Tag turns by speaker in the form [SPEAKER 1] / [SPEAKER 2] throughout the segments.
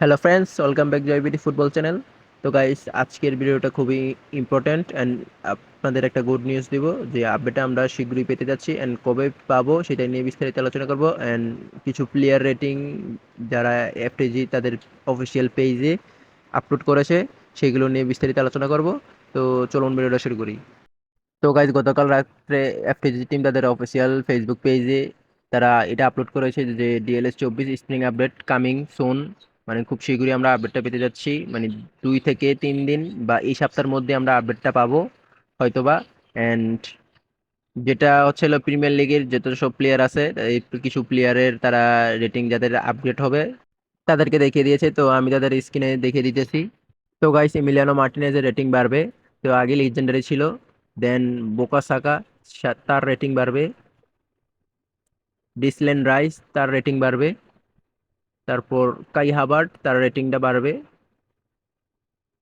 [SPEAKER 1] Hello friends welcome back জয়বিটি football channel তো guys আজকের ভিডিওটা খুবই ইম্পর্ট্যান্ট অ্যান্ড আপনাদের একটা গুড নিউজ দিব, যে আপডেটটা আমরা শীঘ্রই পেতে যাচ্ছি অ্যান্ড কবে পাবো সেটা নিয়ে বিস্তারিত আলোচনা করব অ্যান্ড কিছু প্লেয়ার রেটিং যারা এফটিজি তাদের অফিসিয়াল পেজে আপলোড করেছে, সেগুলো নিয়ে বিস্তারিত আলোচনা করব। তো চলুন ভিডিওটা শুরু করি। তো গাইজ গতকাল রাত্রে এফটিজি টিম তাদের অফিসিয়াল ফেসবুক পেজে তারা এটা আপলোড করেছে যে ডিএলএস চব্বিশ স্প্রিং আপডেট কামিং সুন মানে খুব শীঘ্রই আমরা আপডেটটা পেতে যাচ্ছি। মানে দুই থেকে তিন দিন বা এই সপ্তাহের মধ্যে আমরা আপডেটটা পাবো, হয়তোবা। অ্যান্ড যেটা হচ্ছে প্রিমিয়ার লিগের যত সব প্লেয়ার আছে কিছু প্লেয়ারের তারা রেটিং যাদের আপডেট হবে, তাদেরকে দেখিয়ে দিয়েছে। তো আমি তাদের স্ক্রিনে দেখিয়ে দিতেছি। তো গাইস এমিলিয়ানো মার্টিনেজের রেটিং বাড়বে। তো আগে লিজেন্ডারি ছিল দেন বোকাসাকা তার রেটিং বাড়বে। ডিসলেন রাইস তার রেটিং বাড়বে। তারপর কাই হাবার্ট তার রেটিংটা বাড়বে।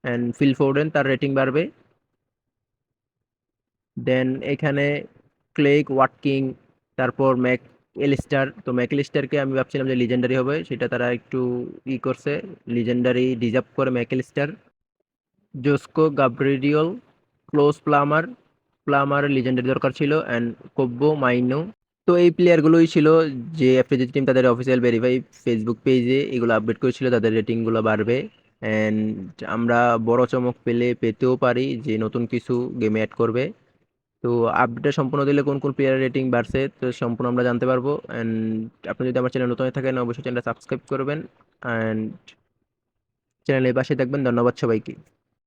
[SPEAKER 1] অ্যান্ড ফিল ফোর্ডেন তার রেটিং বাড়বে। দেন এখানে ক্লেক ওয়াটকিং তারপর ম্যাক এলিস্টার তো ম্যাক এলিস্টারকে আমি ভাবছিলাম যে লিজেন্ডারি হবে, সেটা তারা একটু ই করছে। লিজেন্ডারি ডিজার্ভ করে Mac Allister Josko Gvardiol close Plummer Plummer legendary দরকার ছিল। অ্যান্ড কোব্বো মাইনো তো এই প্লেয়ারগুলোই ছিল যে এফটিজি টিম তাদের অফিসিয়াল ভেরিফাই ফেসবুক পেজে এগুলো আপডেট করেছিল, তাদের রেটিংগুলো বাড়বে। অ্যান্ড আমরা বড় চমক পেলে, পেতেও পারি যে নতুন কিছু গেমে অ্যাড করবে। তো আপডেট সম্পূর্ণ দিলে কোন কোন প্লেয়ারের রেটিং বাড়ছে, তো সম্পূর্ণ আমরা জানতে পারব। অ্যান্ড আপনি যদি আমার চ্যানেল নতুন হয়ে থাকেন, অবশ্যই চ্যানেলটা সাবস্ক্রাইব করবেন। অ্যান্ড চ্যানেলের পাশে থাকবেন। ধন্যবাদ সবাইকে।